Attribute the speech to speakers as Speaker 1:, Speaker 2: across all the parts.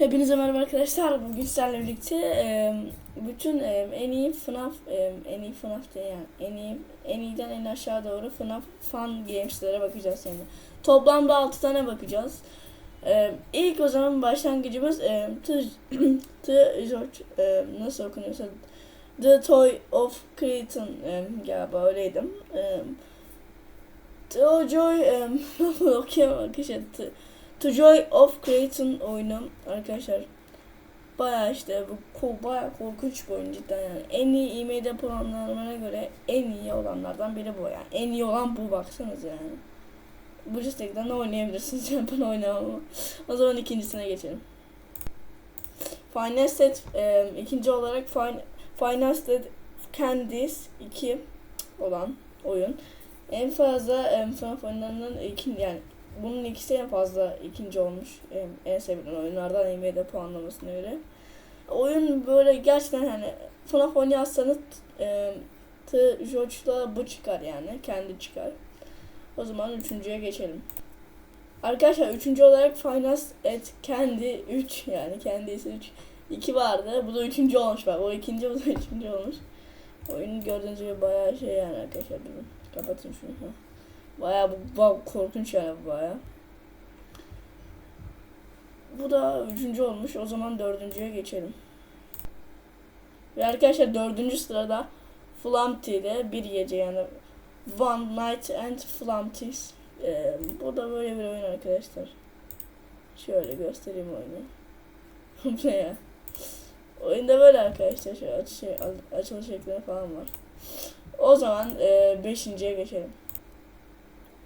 Speaker 1: Hepinize merhaba arkadaşlar. Bugün sizlerle birlikte e, bütün e, en iyi FNAF, e, en iyi FNAF değil yani en iyi en iyiden en aşağı doğru FNAF Fun Games'lere bakacağız şimdi. Toplamda 6 tane bakacağız. E, ilk o zaman başlangıcımız e, The, The George e, nasıl okunuyorsa The Toy of Cretan e, galiba öyleydim. E, The Joy e, arkadaşlar. The- Joy of Creating oyunu. Arkadaşlar baya işte bu baya korkunç bir oyun cidden yani. En iyi IMD puanlarına göre en iyi olanlardan biri bu yani. En iyi olan bu baksanız yani. Bu cidden de oynayabilirsiniz. Yani ben oynamam ama. O zaman ikincisine geçelim. Final Set e, ikinci olarak Fin Final Set Candies 2 olan oyun. En fazla e, FNAF oyunlarının ikinci yani bunun ikisi en fazla ikinci olmuş en, en sevilen oyunlardan IMD puanlamasına göre. Oyun böyle gerçekten hani FNAF oynarsanız e, The George'la bu çıkar yani. Kendi çıkar. O zaman üçüncüye geçelim. Arkadaşlar üçüncü olarak Finance at Candy 3 yani kendisi 3. 2 vardı. Bu da üçüncü olmuş bak. O ikinci bu da üçüncü olmuş. Oyun gördüğünüz gibi bayağı şey yani arkadaşlar. Durun. Kapatın şunu. Baya bu korkunç yani bu baya. Bu da üçüncü olmuş. O zaman dördüncüye geçelim. Ve arkadaşlar dördüncü sırada Flumpty'de bir gece yani One Night and Flumpty's. Ee, bu da böyle bir oyun arkadaşlar. Şöyle göstereyim oyunu. ne ya? Oyunda böyle arkadaşlar. Şöyle açış, açılış ekranı falan var. O zaman e, beşinciye geçelim.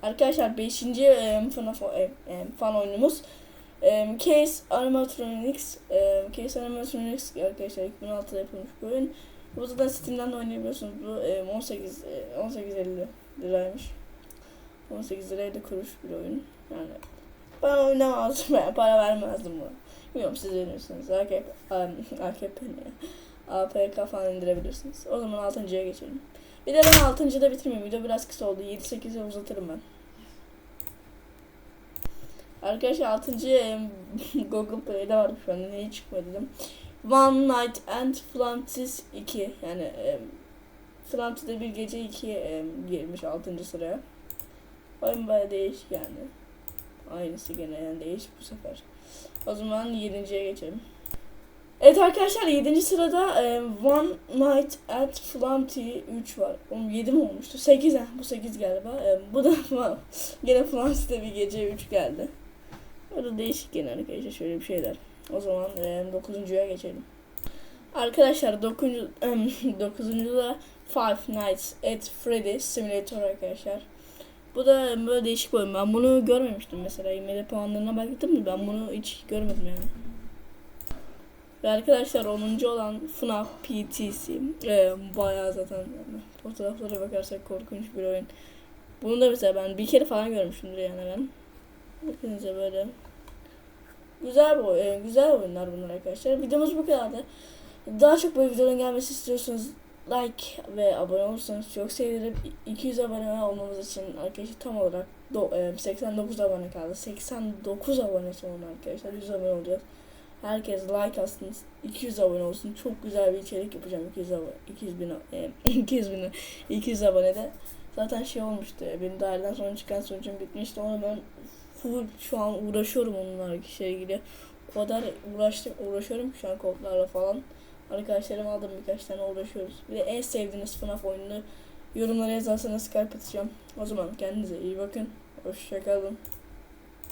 Speaker 1: Arkadaşlar 5. E, FNAF fan oyunumuz Case Animatronics Case Animatronics arkadaşlar 2006'da yapılmış bir oyun. Bu zaten Steam'den de oynayabiliyorsunuz. Bu e, 18 e, 18.50 liraymış. 18 liraya da kuruş bir oyun. Yani ben oynamazdım yani para vermezdim buna. Bilmiyorum siz verirsiniz. AKP, AKP ne? APK falan indirebilirsiniz. O zaman 6.ya geçelim. Bir de ben 6.da bitirmeyeyim. Video biraz kısa oldu. 7-8'e uzatırım ben. Arkadaşlar 6. Google Play'de vardı şu an. Neyi çıkmadı dedim. One Night and Flantis 2. Yani e, Flantis'de bir gece 2 e, girmiş 6. sıraya. Oyun baya değişik yani. Aynısı gene yani değişik bu sefer. O zaman 7.ye geçelim. Evet arkadaşlar 7. sırada e, One Night at Flanty 3 var. Oğlum 7 mi olmuştu? 8 ha. Bu 8 galiba. E, bu da gene Flanty'de bir gece 3 geldi. O da değişik gene arkadaşlar şöyle bir şeyler. O zaman e, 9.ya geçelim. Arkadaşlar 9. 9. da Five Nights at Freddy's Simulator arkadaşlar. Bu da böyle değişik bir oyun. Ben bunu görmemiştim mesela. IMD puanlarına baktım mı ben bunu hiç görmedim yani. Ve arkadaşlar 10. olan FNAF PTC. Ee, bayağı zaten yani fotoğraflara bakarsak korkunç bir oyun. Bunu da mesela ben bir kere falan görmüşümdür yani ben. Hepinize böyle güzel bir oyun, güzel oyunlar bunlar arkadaşlar. Videomuz bu kadardı. Daha çok böyle videoların gelmesi istiyorsanız like ve abone olursanız çok sevinirim. 200 abone olmamız için arkadaşlar tam olarak do, e, 89 abone kaldı. 89 abone sonra arkadaşlar 100 abone olacağız. Herkes like atsın. 200 abone olsun. Çok güzel bir içerik yapacağım. 200 abone, 200 bin, e, 200 bin, 200 abonede. Zaten şey olmuştu. e, Benim daireden sonra çıkan sonucum bitmişti. Onu ben şu an uğraşıyorum şey ilgili. O kadar uğraştım, uğraşıyorum şu an kodlarla falan. Arkadaşlarım aldım birkaç tane uğraşıyoruz. Bir de en sevdiğiniz FNAF oyununu yorumlara yazarsanız kalp atacağım. O zaman kendinize iyi bakın. Hoşçakalın.